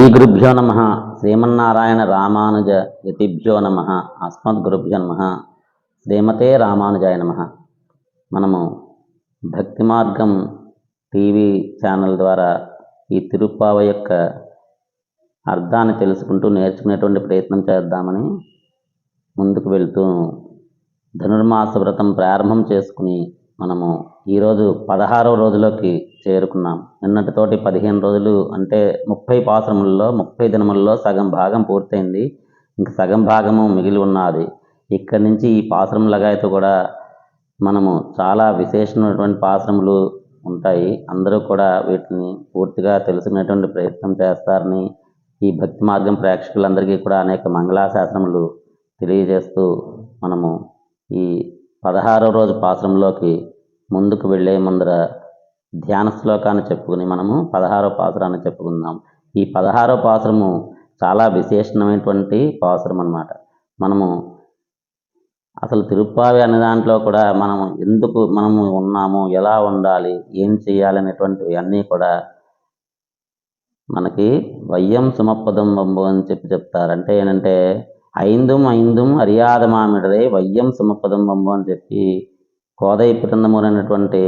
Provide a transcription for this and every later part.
శ్రీగురుభ్యో నమ. శ్రీమన్నారాయణ రామానుజ యతిభ్యో నమ. అస్మద్గురుభ్యో నమ. శ్రీమతే రామానుజాయ నమ. మనము భక్తి మార్గం టీవీ ఛానల్ ద్వారా ఈ తిరుప్పావ యొక్క అర్థాన్ని తెలుసుకుంటూ నేర్చుకునేటువంటి ప్రయత్నం చేద్దామని ముందుకు వెళ్తూ ధనుర్మాస వ్రతం ప్రారంభం చేసుకుని మనము ఈరోజు పదహారవ రోజులోకి చేరుకున్నాం. నిన్నటితోటి పదిహేను రోజులు అంటే ముప్పై పాసరములలో ముప్పై దినములలో సగం భాగం పూర్తయింది. ఇంక సగం భాగము మిగిలి ఉన్నది. ఇక్కడి నుంచి ఈ పాసరం లగాయతో కూడా మనము చాలా విశేషమైనటువంటి పాసరములు ఉంటాయి. అందరూ కూడా వీటిని పూర్తిగా తెలుసుకునేటువంటి ప్రయత్నం చేస్తారని ఈ భక్తి మార్గం ప్రేక్షకులందరికీ కూడా అనేక మంగళాశాసనములు తెలియజేస్తూ మనము ఈ పదహారవ రోజు పాసరంలోకి ముందుకు వెళ్ళే ముందర ధ్యాన శ్లోకాన్ని చెప్పుకుని మనము పదహారో పాసురాన్ని చెప్పుకుందాం. ఈ పదహారో పాసురము చాలా విశేషమైనటువంటి పాసురం అన్నమాట మనము అసలు తిరుప్పావి అనే దాంట్లో కూడా మనము ఎందుకు మనము ఉన్నాము ఎలా ఉండాలి ఏం చేయాలి అనేటువంటివి అన్నీ కూడా మనకి వయ్యం సుమపదం బొంబు అని చెప్పి చెప్తారు అంటే ఏంటంటే ఐందుం ఐందుం అరియాద మామిడరే వయ్యం సుమపదం బొంబు అని చెప్పి కోదై బృందములు అనేటువంటి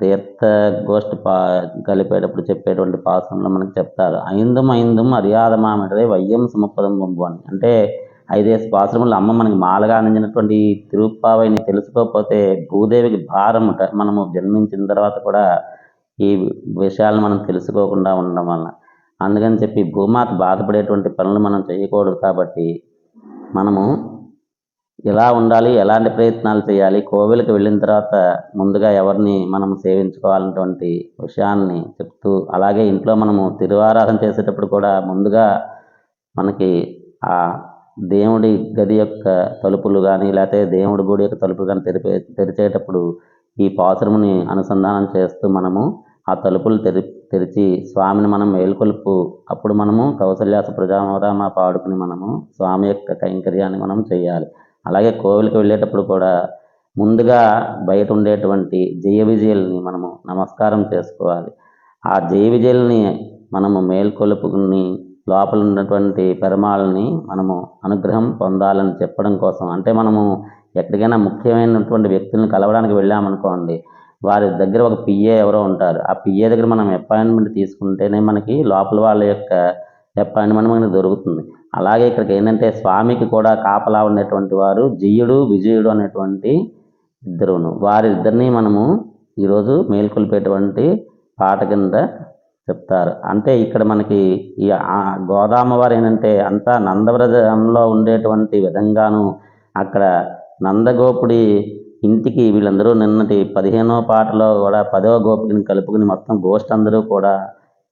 తీర్థ గోష్ఠి పా కలిపేటప్పుడు చెప్పేటువంటి పాసంలో మనకు చెప్తారు. ఐందుం ఐందుం అరియాద మామిడరే వయ్యం సుమపదం బొంబు అని. అంటే ఐదేసి పాశ్రములు అమ్మ మనకి మాలగా అందించినటువంటి తిరుప్పావైని తెలుసుకోకపోతే భూదేవికి భారముట మనము జన్మించిన తర్వాత కూడా ఈ విషయాలను మనం తెలుసుకోకుండా ఉండడం వలన. అందుకని చెప్పి భూమాత బాధపడేటువంటి పనులు మనం చేయకూడదు కాబట్టి మనము ఎలా ఉండాలి ఎలాంటి ప్రయత్నాలు చేయాలి కోవిలకు వెళ్ళిన తర్వాత ముందుగా ఎవరిని మనం సేవించుకోవాలన్నటువంటి విషయాన్ని చెప్తూ అలాగే ఇంట్లో మనము తిరువారాధన చేసేటప్పుడు కూడా ముందుగా మనకి ఆ దేవుడి గది యొక్క తలుపులు కానీ లేకపోతే దేవుడి గుడి యొక్క తలుపులు కానీ తెరిపే తెరిచేటప్పుడు ఈ పాసురముని అనుసంధానం చేస్తూ మనము ఆ తలుపులు తెరి తెరిచి స్వామిని మనం మేల్కొలుపు అప్పుడు మనము కౌసల్యాస ప్రజామరామ పాడుకుని మనము స్వామి యొక్క కైంకర్యాన్ని మనం చేయాలి. అలాగే కోవిల్కి వెళ్ళేటప్పుడు కూడా ముందుగా బయట ఉండేటువంటి జయ విజయల్ని మనము నమస్కారం చేసుకోవాలి. ఆ జయ విజయల్ని మనము మేల్కొలుపుకుని లోపల ఉన్నటువంటి పెరమాలని మనము అనుగ్రహం పొందాలని చెప్పడం కోసం. అంటే మనము ఎక్కడికైనా ముఖ్యమైనటువంటి వ్యక్తులను కలవడానికి వెళ్ళామనుకోండి వారి దగ్గర ఒక పిఏ ఎవరో ఉంటారు. ఆ పిఏ దగ్గర మనం అపాయింట్మెంట్ తీసుకుంటేనే మనకి లోపల వాళ్ళ యొక్క అపాయింట్మెంట్ మనకి దొరుకుతుంది. అలాగే ఇక్కడికి ఏంటంటే స్వామికి కూడా కాపలా ఉండేటువంటి వారు జియుడు విజయుడు అనేటువంటి ఇద్దరును. వారిద్దరిని మనము ఈరోజు మేల్కొల్పేటువంటి పాట కింద చెప్తారు. అంటే ఇక్కడ మనకి ఈ గోదామవారు ఏంటంటే అంతా నందవ్రతంలో ఉండేటువంటి విధంగాను అక్కడ నందగోపుడి ఇంటికి వీళ్ళందరూ నిన్నటి పదిహేనో పాటలో కూడా పదవ గోపికని కలుపుకుని మొత్తం గోష్ఠి అందరూ కూడా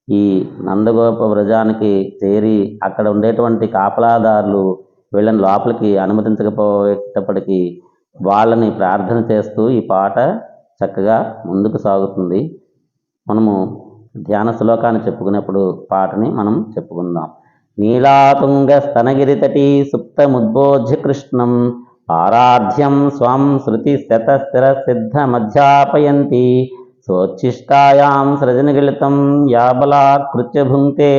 ఈ నందగోప వ్రజానికి చేరి అక్కడ ఉండేటువంటి కాపలాదారులు వీళ్ళని లోపలికి అనుమతించకపోయేటప్పటికీ వాళ్ళని ప్రార్థన చేస్తూ ఈ పాట చక్కగా ముందుకు సాగుతుంది. మనము ధ్యాన శ్లోకాన్ని చెప్పుకునేప్పుడు పాటని మనం చెప్పుకుందాం. నీలాతుంగ స్తనగిరి తటి సుప్తముద్బోధ్య కృష్ణం ఆరాధ్యం స్వం శృతి శత స్థిర సిద్ధ మధ్యాపయంతి సోచిష్టాయాం సృజనగిళితం యాబలాకృత్య భుంక్తే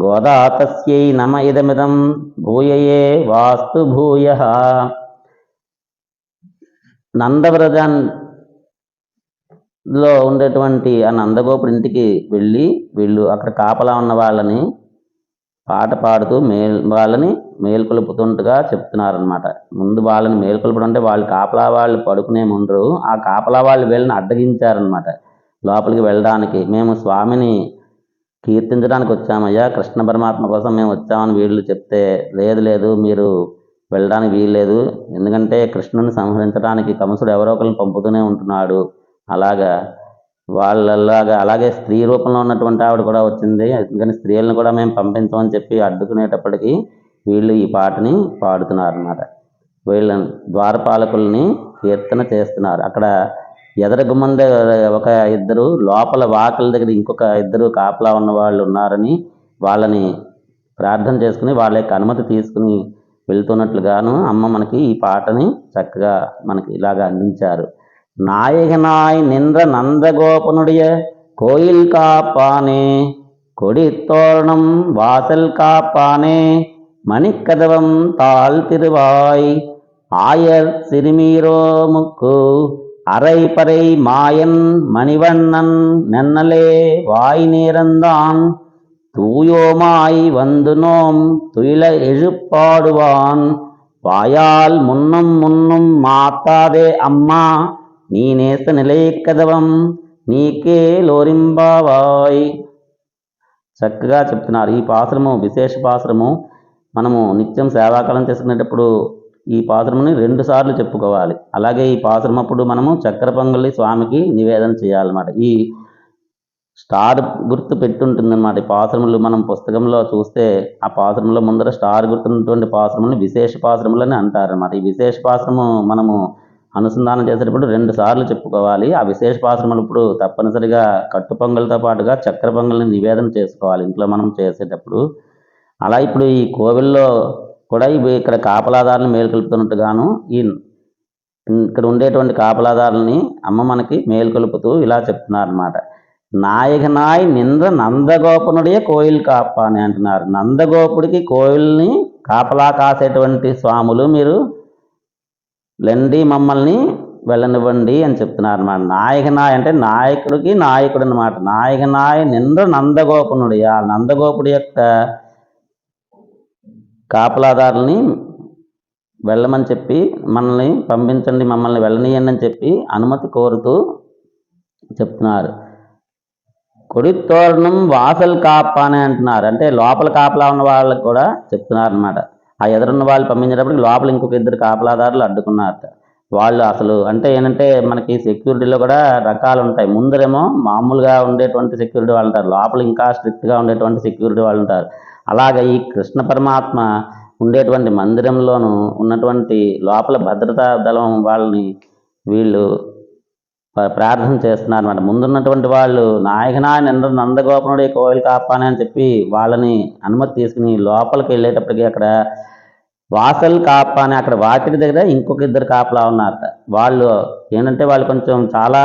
గోదా తస్యై నమ ఇదమిదం భూయయే వాస్తు భూయ నందవ్రజాన్ ఉండేటువంటి ఆ నందగోపుడి ఇంటికి వెళ్ళి వీళ్ళు అక్కడ కాపలా ఉన్న వాళ్ళని పాట పాడుతూ మేల్ వాళ్ళని మేల్కొలుపుతుంటగా చెప్తున్నారనమాట ముందు వాళ్ళని మేల్కొల్పడం అంటే వాళ్ళు కాపలా వాళ్ళు పడుకునే ముందు ఆ కాపలా వాళ్ళు వీళ్ళని అడ్డగించారనమాట లోపలికి వెళ్ళడానికి మేము స్వామిని కీర్తించడానికి వచ్చామయ్యా. కృష్ణ పరమాత్మ కోసం మేము వచ్చామని వీళ్ళు చెప్తే లేదు లేదు మీరు వెళ్ళడానికి వీల్లేదు. ఎందుకంటే కృష్ణుని సంహరించడానికి కంసుడు ఎవరో ఒకరిని పంపుతూనే ఉంటున్నాడు. అలాగా వాళ్ళలాగా అలాగే స్త్రీ రూపంలో ఉన్నటువంటి ఆవిడ కూడా వచ్చింది. అందుకని స్త్రీలను కూడా మేము పంపించమని చెప్పి అడ్డుకునేటప్పటికీ వీళ్ళు ఈ పాటని పాడుతున్నారు అన్నమాట వీళ్ళ ద్వారపాలకుల్ని కీర్తన చేస్తున్నారు. అక్కడ ఎదర గుమ్మం దగ్గర ఒక ఇద్దరు లోపల వాకిల దగ్గర ఇంకొక ఇద్దరు కాపలా ఉన్న వాళ్ళు ఉన్నారని వాళ్ళని ప్రార్థన చేసుకుని వాళ్ళ యొక్క అనుమతి తీసుకుని వెళ్తున్నట్లుగాను అమ్మ మనకి ఈ పాటని చక్కగా మనకి ఇలాగ అందించారు நாயகனாய் நின்ற நந்தகோபனுடைய கோயில் காப்பானே கொடி தோரணம் வாசல் காப்பானே மணிக்கதவம் தாழ் திருவாய் ஆயர் சிறுமீரோமுக்கு அரைப்பறை மாயன் மணிவண்ணன் நென்னலே வாய் நேரந்தான் தூயோமாய் வந்து நோம் துயில எழுப்பாடுவான் வாயால் முன்னும் முன்னும் மாத்தாதே అమ్మా నీ నేస నిలయకదవం నీకే లోరింబావాయ్ చక్కగా చెప్తున్నారు ఈ పాసురము విశేష పాసురము మనము నిత్యం సేవాకాలం చేసుకునేటప్పుడు ఈ పాత్రముని రెండు సార్లు చెప్పుకోవాలి. అలాగే ఈ పాసురం అప్పుడు మనము చక్కెర పొంగలి స్వామికి నివేదన చేయాలన్నమాట. ఈ స్టార్ గుర్తు పెట్టుంటుందన్నమాట. ఈ పాత్రములు మనం పుస్తకంలో చూస్తే ఆ పాసురంలో ముందర స్టార్ గుర్తున్నటువంటి పాసురముని విశేష పాసురములని అంటారన్నమాట. ఈ విశేష పాసురము మనము అనుసంధానం చేసేటప్పుడు రెండు సార్లు చెప్పుకోవాలి. ఆ విశేష పాసురములు ఇప్పుడు తప్పనిసరిగా కట్టు పొంగల్తో పాటుగా చక్కెర పొంగల్ని నివేదన చేసుకోవాలి. ఇంట్లో మనం చేసేటప్పుడు. అలా ఇప్పుడు ఈ కోవిల్లో కూడా ఇవి ఇక్కడ కాపలాదారులను మేలుకొలుపుతున్నట్టుగాను ఈ ఇక్కడ ఉండేటువంటి కాపలాదారులని అమ్మ మనకి మేలుకొలుపుతూ ఇలా చెప్తున్నారు అనమాట నాయకనాయ్ నింద్ర నందగోపనుడే కోయిల్ కాప అని అంటున్నారు. నందగోపుడికి కోయిల్ని కాపలా కాసేటువంటి స్వాములు మీరు లెండి మమ్మల్ని వెళ్ళనివ్వండి అని చెప్తున్నారు అనమాట నాయకనాయ్ అంటే నాయకుడికి నాయకుడు అనమాట నాయకనాయ్ నింద్ర నందగోపనుడి ఆ నందగోపుడి యొక్క కాపలాదారుల్ని వెళ్ళమని చెప్పి మనల్ని పంపించండి మమ్మల్ని వెళ్ళనీయండి అని చెప్పి అనుమతి కోరుతూ చెప్తున్నారు. కొడి తోరణం వాసల్ కాప అని అంటున్నారు. అంటే లోపల కాపలా ఉన్న వాళ్ళకి కూడా చెప్తున్నారు అనమాట ఆ ఎదురున్న వాళ్ళు పంపించేటప్పటికి లోపల ఇంకొక ఇద్దరు కాపలాదారులు అడ్డుకున్నారు వాళ్ళు అసలు అంటే ఏంటంటే మనకి సెక్యూరిటీలో కూడా రకాలు ఉంటాయి. ముందరేమో మామూలుగా ఉండేటువంటి సెక్యూరిటీ వాళ్ళు ఉంటారు. లోపల ఇంకా స్ట్రిక్ట్గా ఉండేటువంటి సెక్యూరిటీ వాళ్ళు ఉంటారు. అలాగే ఈ కృష్ణ పరమాత్మ ఉండేటువంటి మందిరంలోను ఉన్నటువంటి లోపల భద్రతా దళం వాళ్ళని వీళ్ళు ప్రార్థన చేస్తున్నారు. అనమాట ముందున్నటువంటి వాళ్ళు నాయకనా నింద నందగోపనుడి కోవిల్ కాపానే అని చెప్పి వాళ్ళని అనుమతి తీసుకుని లోపలికి వెళ్ళేటప్పటికి అక్కడ వాసల్ కాప అని అక్కడ వాకిటి దగ్గర ఇంకొక ఇద్దరు కాపలా ఉన్నారట. వాళ్ళు ఏంటంటే వాళ్ళు కొంచెం చాలా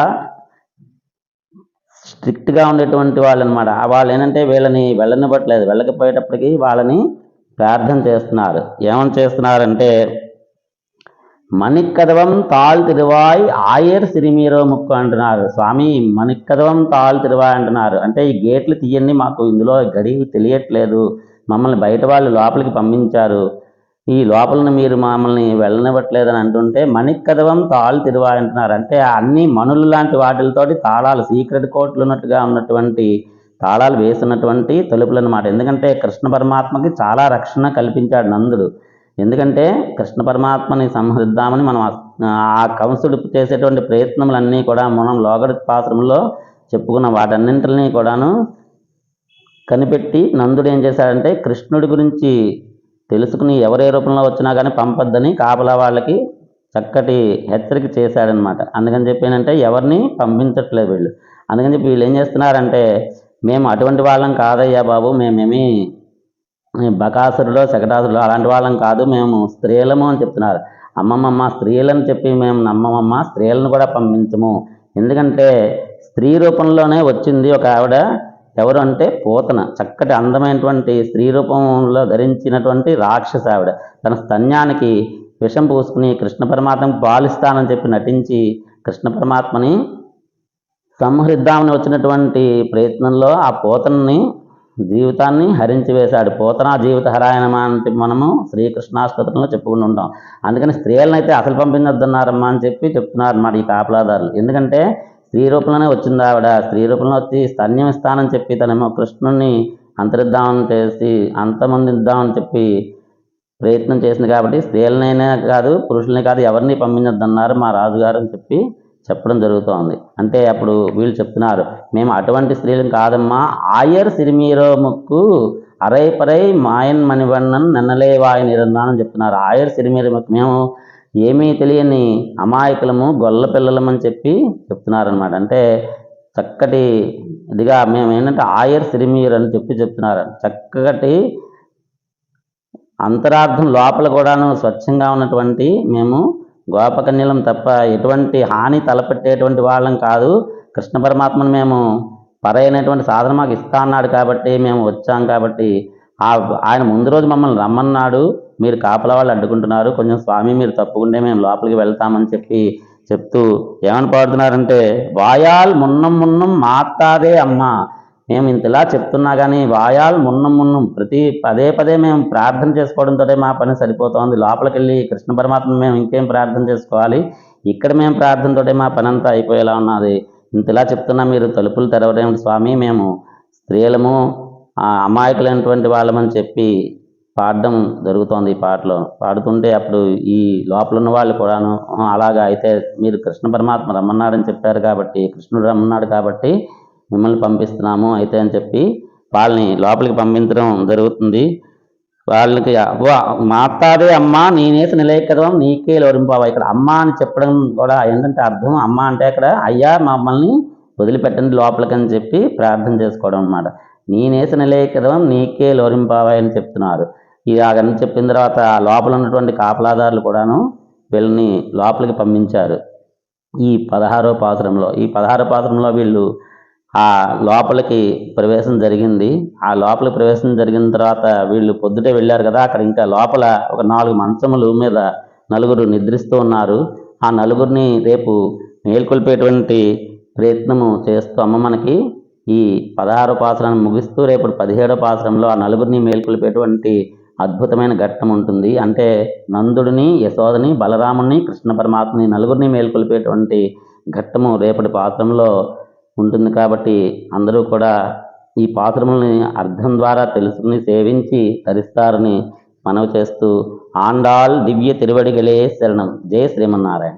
స్ట్రిక్ట్గా ఉండేటువంటి వాళ్ళు అనమాట వాళ్ళు ఏంటంటే వీళ్ళని వెళ్ళనివ్వట్లేదు. వెళ్ళకపోయేటప్పటికీ వాళ్ళని ప్రార్థన చేస్తున్నారు. ఏమని చేస్తున్నారంటే మణిక్కదవం తాల్ తిరువాయ్ ఆయర్ సిరిమీరో ముక్కు అంటున్నారు. స్వామి మణిక్కదవం తాల్ తిరువాయ్ అంటున్నారు. అంటే ఈ గేట్లు తీయండి మాకు. ఇందులో గడి తెలియట్లేదు. మమ్మల్ని బయట వాళ్ళు లోపలికి పంపించారు. ఈ లోపల మీరు మమ్మల్ని వెళ్ళనివ్వట్లేదని అంటుంటే మణిక్కదవం తాళ్ తిరువాలంటున్నారు. అంటే అన్ని మనులు లాంటి వాటితోటి తాళాలు సీక్రెట్ కోట్లు ఉన్నట్టుగా ఉన్నటువంటి తాళాలు వేసినటువంటి తలుపులు అన్నమాట ఎందుకంటే కృష్ణ పరమాత్మకి చాలా రక్షణ కల్పించాడు నందుడు. ఎందుకంటే కృష్ణ పరమాత్మని సంహరిద్దామని మనం ఆ- కంసుడు చేసేటువంటి ప్రయత్నములన్నీ కూడా మనం లోగడి పాత్రంలో చెప్పుకున్న వాటన్నింటిని కూడాను కనిపెట్టి నందుడు ఏం చేశాడంటే కృష్ణుడి గురించి తెలుసుకుని ఎవరే రూపంలో వచ్చినా కానీ పంపొద్దని కాపలా వాళ్ళకి చక్కటి హెచ్చరిక చేశాడనమాట. అందుకని చెప్పి ఏంటంటే ఎవరిని పంపించట్లేదు వీళ్ళు. అందుకని చెప్పి వీళ్ళు ఏం చేస్తున్నారంటే మేము అటువంటి వాళ్ళం కాదయ్యా బాబు మేమేమి బకాసురుడో శకటాసురుడో అలాంటి వాళ్ళం కాదు మేము స్త్రీలము అని చెప్తున్నారు. అమ్మమ్మమ్మ స్త్రీలని చెప్పి మేము నమ్మమమ్మ స్త్రీలను కూడా పంపించము. ఎందుకంటే స్త్రీ రూపంలోనే వచ్చింది ఒక ఆవిడ. ఎవరు అంటే పోతన చక్కటి అందమైనటువంటి స్త్రీ రూపంలో ధరించినటువంటి రాక్షస ఆవిడ. తన స్తన్యానికి విషం పూసుకుని కృష్ణ పరమాత్మకు పాలిస్తానని చెప్పి నటించి కృష్ణ పరమాత్మని సంహరిద్దామని వచ్చినటువంటి ప్రయత్నంలో ఆ పోతనని జీవితాన్ని హరించి వేశాడు. పోతనా జీవిత హరాయణమా అంటే మనము శ్రీకృష్ణాష్టోత్రంలో చెప్పుకుని ఉంటాం. అందుకని స్త్రీలను అయితే అసలు పంపించొద్దన్నారమ్మా అని చెప్పి చెప్తున్నారు అన్నమాట ఈ కాపలాదారులు. ఎందుకంటే స్త్రీ రూపంలోనే వచ్చింది ఆవిడ. స్త్రీ రూపంలో వచ్చి స్తన్యం ఇస్తానని చెప్పి తనేమో కృష్ణుణ్ణి అంతరిద్దామని చేసి అంతమందిద్దామని చెప్పి ప్రయత్నం చేసింది కాబట్టి స్త్రీలనైనా కాదు పురుషుల్ని కాదు ఎవరిని పంపించొద్దన్నారు మా రాజుగారు అని చెప్పి చెప్పడం జరుగుతోంది. అంటే అప్పుడు వీళ్ళు చెప్తున్నారు మేము అటువంటి స్త్రీలను కాదమ్మా. ఆయర్ సిరిమీరో ముక్కు అరై పరై మాయన్ మణివన్నన్ నన్నలేవాయి ఇరందానని చెప్తున్నారు. ఆయర్ సిరిమీర ముక్కు మేము ఏమీ తెలియని అమాయకులము గొల్ల పిల్లలమని చెప్పి చెప్తున్నారనమాట అంటే చక్కటి ఇదిగా మేము ఏంటంటే ఆయర్ సిరిమీర్ అని చెప్పి చెప్తున్నారు. చక్కటి అంతరార్థం లోపల కూడాను స్వచ్ఛంగా ఉన్నటువంటి మేము గోపకన్యలం తప్ప ఎటువంటి హాని తలపెట్టేటువంటి వాళ్ళం కాదు. కృష్ణ పరమాత్మను మేము పరైనటువంటి సాధన మాకు ఇస్తా అన్నాడు కాబట్టి మేము వచ్చాం కాబట్టి ఆయన ముందు రోజు మమ్మల్ని రమ్మన్నాడు. మీరు కాపలా వాళ్ళు అడ్డుకుంటున్నారు కొంచెం స్వామి మీరు తప్పుకుంటే మేము లోపలికి వెళ్తామని చెప్పి చెప్తూ ఏమని పాడుతున్నారంటే వాయాల్ మున్నం మున్నం మాతాదే అమ్మ. మేము ఇంతలా చెప్తున్నా కానీ వాయాల్ మున్నం మున్నం ప్రతి పదే పదే మేము ప్రార్థన చేసుకోవడంతో మా పని సరిపోతోంది. లోపలికి వెళ్ళి కృష్ణ పరమాత్మ మేము ఇంకేం ప్రార్థన చేసుకోవాలి? ఇక్కడ మేము ప్రార్థనతో మా పని అంతా అయిపోయేలా ఉన్నది. ఇంతలా చెప్తున్నా మీరు తలుపులు తెరవలేము స్వామి? మేము స్త్రీలము అమాయకులైనటువంటి వాళ్ళమని చెప్పి పాడడం జరుగుతోంది ఈ పాటలో. పాడుతుంటే అప్పుడు ఈ లోపల ఉన్న వాళ్ళు కూడాను అలాగా అయితే మీరు కృష్ణ పరమాత్మ రమ్మన్నాడని చెప్పారు కాబట్టి కృష్ణుడు రమ్మన్నాడు కాబట్టి మిమ్మల్ని పంపిస్తున్నాము అయితే అని చెప్పి వాళ్ళని లోపలికి పంపించడం జరుగుతుంది. వాళ్ళకి అవ్వ మాతాదే అమ్మ నేనేసి నిలయకరం నీకే లోరింపావా ఇక్కడ అమ్మ అని చెప్పడం కూడా ఏంటంటే అర్థం అమ్మ అంటే అక్కడ అయ్యా మమ్మల్ని వదిలిపెట్టండి లోపలికి అని చెప్పి ప్రార్థన చేసుకోవడం అన్నమాట. నేనేసి నిలయకరం నీకే లోరింపావా అని చెప్తున్నారు. ఇలాగని చెప్పిన తర్వాత ఆ లోపల ఉన్నటువంటి కాపలాదారులు కూడాను వీళ్ళని లోపలికి పంపించారు. ఈ పదహారో పాత్రంలో ఈ పదహారో పాత్రంలో వీళ్ళు ఆ లోపలికి ప్రవేశం జరిగింది. ఆ లోపలికి ప్రవేశం జరిగిన తర్వాత వీళ్ళు పొద్దుటే వెళ్ళారు కదా అక్కడ ఇంకా లోపల ఒక నాలుగు మంచములు మీద నలుగురు నిద్రిస్తూ ఉన్నారు. ఆ నలుగురిని రేపు మేల్కొల్పేటువంటి ప్రయత్నము చేస్తూ అమ్మ మనకి ఈ పదహారో పాత్రను ముగిస్తూ రేపు పదిహేడో పాత్రంలో ఆ నలుగురిని మేల్కొల్పేటువంటి అద్భుతమైన ఘట్టం ఉంటుంది. అంటే నందుడిని యశోదని బలరాముని కృష్ణ పరమాత్మని నలుగురిని మేల్కొల్పేటువంటి ఘట్టము రేపటి పాత్రంలో ఉంటుంది కాబట్టి అందరూ కూడా ఈ పాత్రములని అర్థం ద్వారా తెలుసుకుని సేవించి తరిస్తారని మనవి చేస్తూ ఆండాల్ దివ్య తిరువడిగలే శరణం. జయ శ్రీమన్నారాయణ.